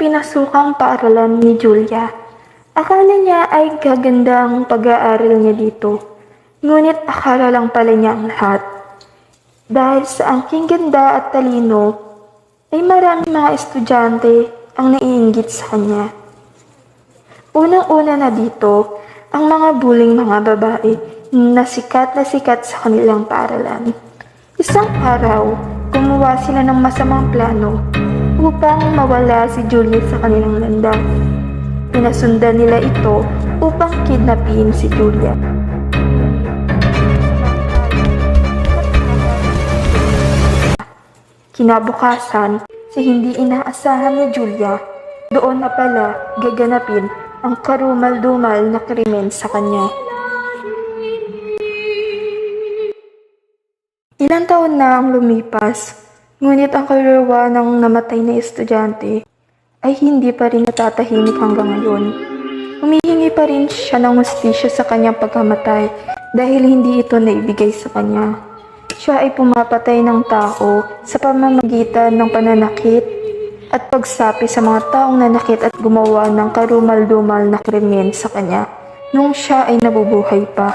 pinasukang paaralan ni Julia. Akala niya ay gaganda ang pag-aaral niya dito. Ngunit akala lang pala niya ang lahat. Dahil sa angking ganda at talino, ay maraming mga estudyante ang naiinggit sa kanya. Unang-una na dito, ang mga buling mga babae na sikat na sikat sa kanilang paaralan. Isang araw, gumawa sila ng masamang plano upang mawala si Julia sa kanilang landas. Pinasundan nila ito upang kidnapin si Julia. Kinabukasan, sa hindi inaasahan ni Julia, doon na pala gaganapin ang karumal-dumal na krimen sa kanya. Ilang taon na ang lumipas, ngunit ang kaluluwa ng namatay na estudyante ay hindi pa rin natatahimik hanggang ngayon. Humihingi pa rin siya ng hustisya sa kanyang pagkamatay dahil hindi ito naibigay sa kanya. Siya ay pumapatay ng tao sa pamamagitan ng pananakit at pagsapi sa mga taong nanakit at gumawa ng karumal-dumal na krimen sa kanya nung siya ay nabubuhay pa.